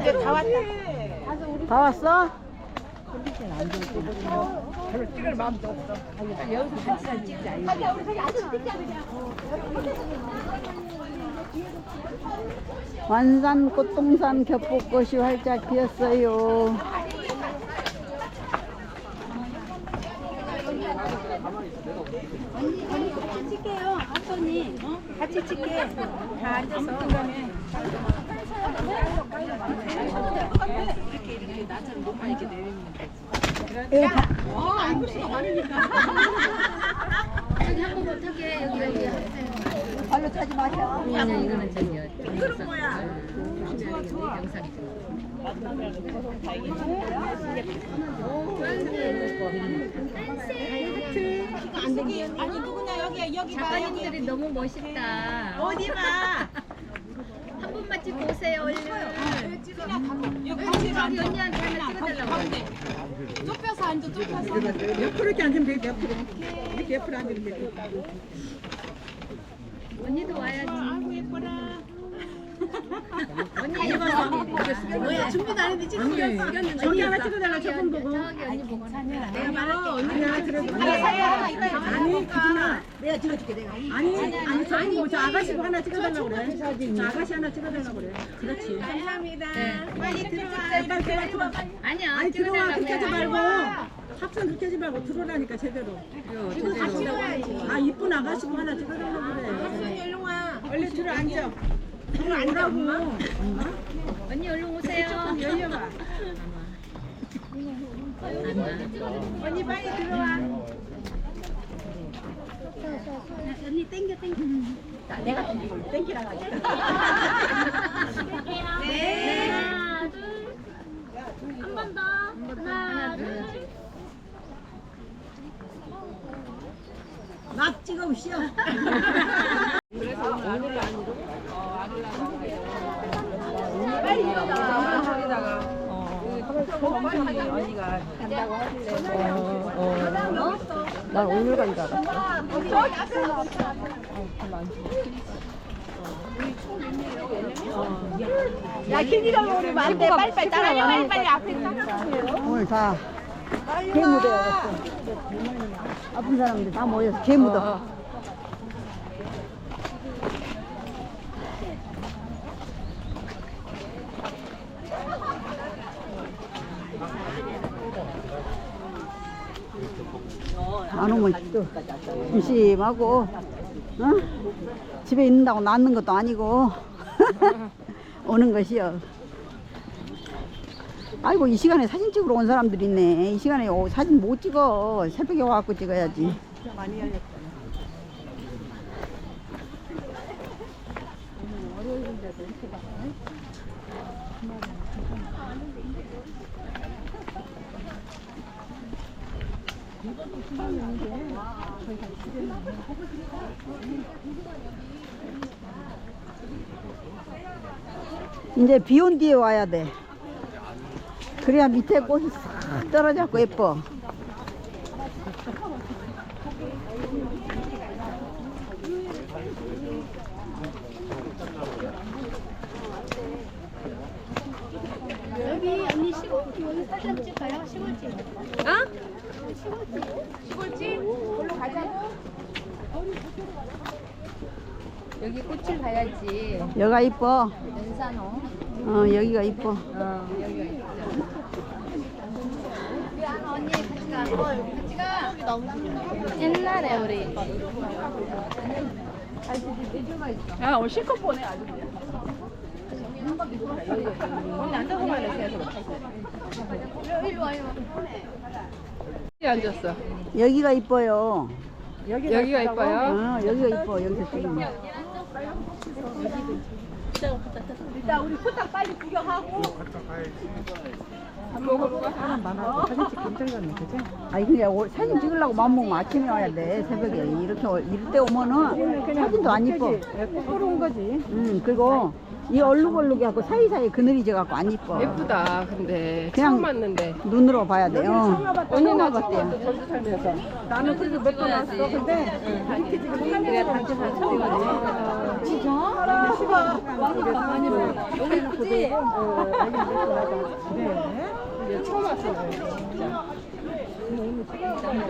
이제 다 왔다. 다 왔어? 완산 꽃동산 겹벚꽃이 활짝 피었어요. 같이 찍게요. 아버님. 같이 찍게. 다 앉아서. 발로 차지 마셔. 아니 이거는 저기요. 그런 거야. 영상이 아니 누구냐 여기 여기 봐 여기. 작가님들이 너무 멋있다. 어디 봐. 한 번만 찍고 오세요 얼른. 여기 같이 저기 언니한테 하나 찍어달라고. 좁혀서 앉아 좁혀서. 옆으로 이렇게 앉으면 돼, 옆으로. 이렇게 옆으로 앉으면 돼. 언니도 와야지. 언니 예뻐. 뭐야 준비도 안 했는데 찍는 저기 하나 찍어달라, 저분 보고. 저기 언니 보고. 내가 말할게. 언니야, 그래도. 아니, 그지마. 내가 찍어줄게, 내가. 아니, 아니, 저분 보고 저 아가씨도 하나 찍어달라고 그래. 저 아가씨 하나 찍어달라고 그래. 그렇지. 감사합니다. 네. 빨리 들어와. 빨리 들어와. 아니야. 아니, 들어와. 그렇게 하지. 말고. 합성 그렇게 하지 말고 들어오라니까, 제대로. 제대로. 아, 이쁜 아가씨도 하나 찍어달라고 그래. 일로 와. 얼른 들어 앉아. 들어 앉라고. 언니 얼른 오세요. 열려봐. 언니 빨리 들어와. 언니 땡겨 땡겨. 내가 땡기라 가지고. 네. 하나 둘. 한 번 더. 하나 둘. 막 찍어오 난 오늘 간줄 알았어. 야 길이가 모르면 안 돼. 빨리 빨리 따라와. 빨리 빨리 앞에 오늘 다 개무대였어. 아픈 사람들 다 모여서 개무도. 안 오면 또 심심하고 어? 집에 있는다고 낫는 것도 아니고 오는 것이요. 아이고 이 시간에 사진 찍으러 온 사람들 있네. 이 시간에 오- 사진 못 찍어. 새벽에 와갖고 찍어야지. 이 제 비 온 뒤에 와야 돼. 그래야 밑에 꽃이 싹 떨어져갖고 예뻐. 여기 언니 시골집 여기 사진 찍어요 시골집. 시골집 걸로 가자고. 여기 꽃을 봐야지. 여기가 이뻐. 연산호. 어, 여기가 이뻐. 어 여기가 있죠. 우리 하나 언니 같이 가. 같이 가. 옛날에 우리. 야 오늘 실컷 보내 아주. 언니 앉아서만 해 계속. 일로 와요. 앉았어. 여기가 이뻐요. 여기가 이뻐요. 어, 여기가 이뻐. 여기서 찍으면. 일단 우리 포탑 빨리 구경하고. 아니 그게 오- 사진 찍으려고 마음 먹으면 아침에 와야 돼. 새벽에 이렇게 오- 이럴 때 오면은 사진도 안 이뻐. 거꾸로 온 거지. 음 그리고 이 얼룩얼룩이 갖고 사이사이 그늘이 져갖고 안 이뻐. 예쁘다. 근데 그냥- 처음 왔는데 눈으로 봐야 돼요. 언니는 처음 와봤대요. 전주 살면서 나는 그래도 몇 번 왔어. 근데 이렇게 지금 화면에서 진짜? 시가 많이 봐. 여기 그지?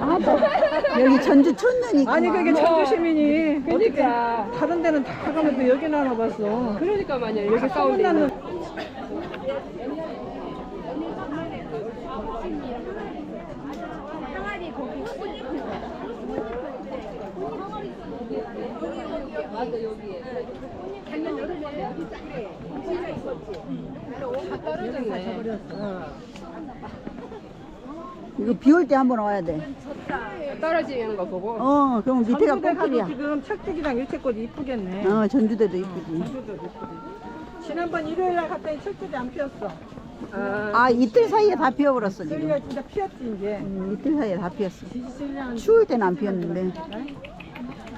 아, 또 여기 전주 촌년이 아니 그게 전주 시민이 그러니까. 다른 데는 다 가면 여기는 안 와봤어. 그러니까 말이야. 여기 싸운데 있는. 이거 비 올 때 한번 와야 돼. 떨어지는 거 보고. 어, 그럼 밑에가 전주대 가도 꽃길이야. 지금 철쭉이랑 일체꽃 이쁘겠네. 어, 전주대도 이쁘지. 지난번 일요일 날 갔더니 철쭉이 안 피었어. 아, 아, 이틀 사이에 다 피어버렸어, 지금. 저희가 진짜 피었지 이제. 음, 이틀 사이에 다 피었어. 지지실량 추울 때는 안 피었는데.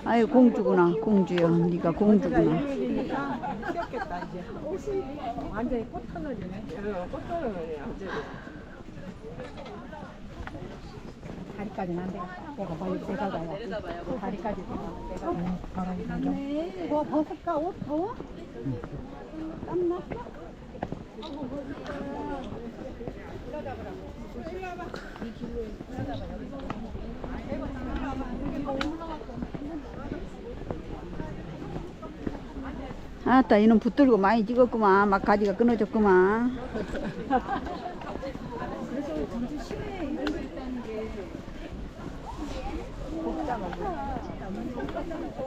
아유, 공주구나, 공주여. 네가 공주구나. 일요일이니까 피었겠다 이제. 완전히 꽃 하늘이네. 꽃도는 다리까지는 안 돼. 내가 빨리 내가 가야 돼. 다리까지 내가 내가 바람이 불어. 뭐 벗을까? 옷 더워? 땀 났어? 아따 이놈 붙들고 많이 찍었구만 막 가지가 끊어졌구만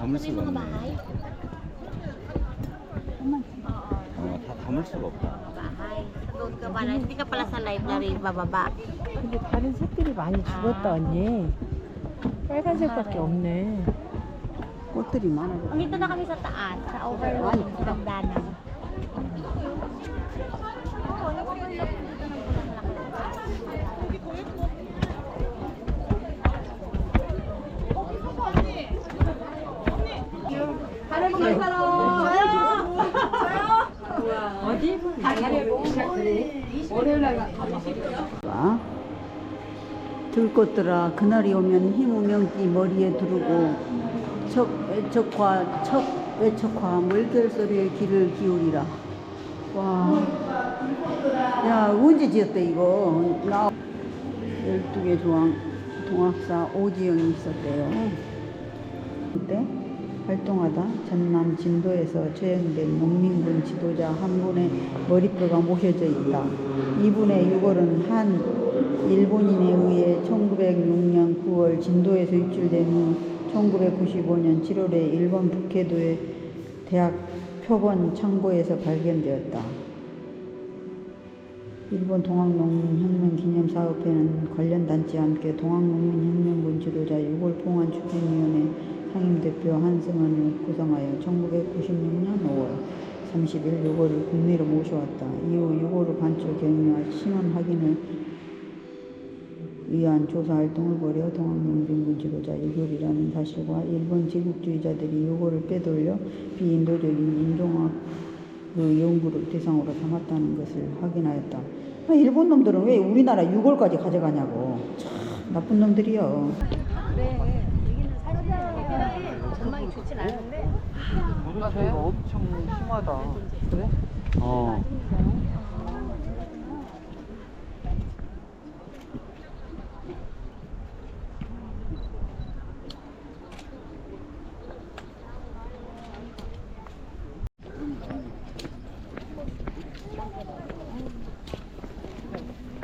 담을 수가 없네. 어, 다 담을 수가 없다. bahay. Doon ka ba? Hindi ka pala sa library bababa. 근데 다른 새들이 많이 죽었다 언니. 빨간색밖에 없네. 꽃들이 많아 Dito na kami sa taas, sa sa Dagdanan. 봐. 들꽃들아 그날이 오면 힘우명띠 머리에 두르고 척 외척화 척 외척화 물결 소리에 귀를 기울이라 와. 야 언제 지었대 이거 나 12개 조항 동학사 오지영이 있었대요 그때 활동하다 전남 진도에서 처형된 농민군 지도자 한 분의 머리뼈가 모셔져 있다. 이분의 유골은 한 일본인에 의해 1906년 9월 진도에서 유출된 후 1995년 7월에 일본 북해도의 대학 표본 창고에서 발견되었다. 일본 동학농민혁명 기념사업회는 관련 단체와 함께 동학농민혁명군 지도자 유골 봉안 추진위원회 상임대표 한승원을 구성하여 1996년 5월 30일 유골을 국내로 모셔왔다. 이후 유골을 관찰 격리와 신원 확인을 위한 조사 활동을 벌여 동학농민군 지도자 유골이라는 사실과 일본 제국주의자들이 유골을 빼돌려 비인도적인 인종학 그 연구를 대상으로 삼았다는 것을 확인하였다. 아, 일본 놈들은 왜 우리나라 유골까지 가져가냐고. 참 나쁜 놈들이요. 뭔가 차이가 엄청 심하다. 그래? 어.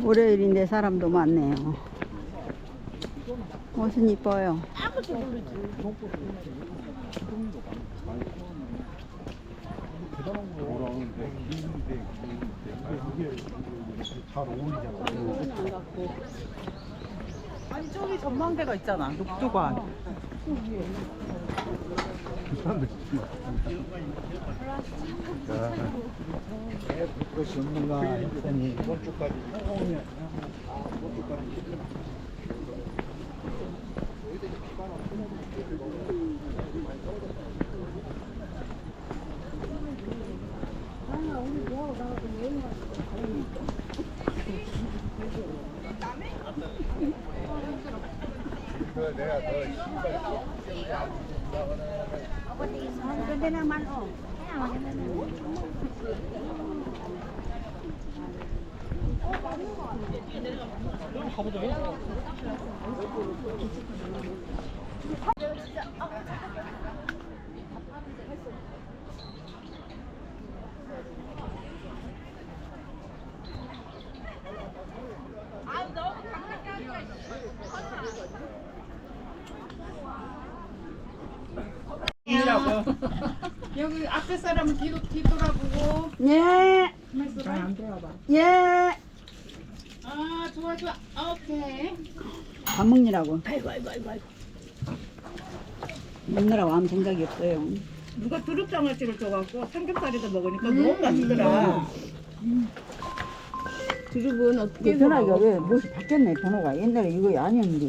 월요일인데 사람도 많네요. 옷은 이뻐요. 아니 저기 전망대가 있잖아. 녹두관. 없는가 했더니 이번 주까지 Ganda naman oh. Kaya maganda naman. Oh, paano mo? 여기 앞에 사람은 뒤돌아보고. 예. 예. 아 좋아 좋아. 오케이. 밥 먹느라고. 아이고 아이고 아이고 아이고. 먹느라고 아무 생각이 없어요. 누가 두릅장아찌를 줘갖고 삼겹살에다 먹으니까 너무 맛있더라. 두릅은 어떻게 해서 전화기가 왜 무엇이 바뀌었네 번호가 옛날에 이거 아니었는데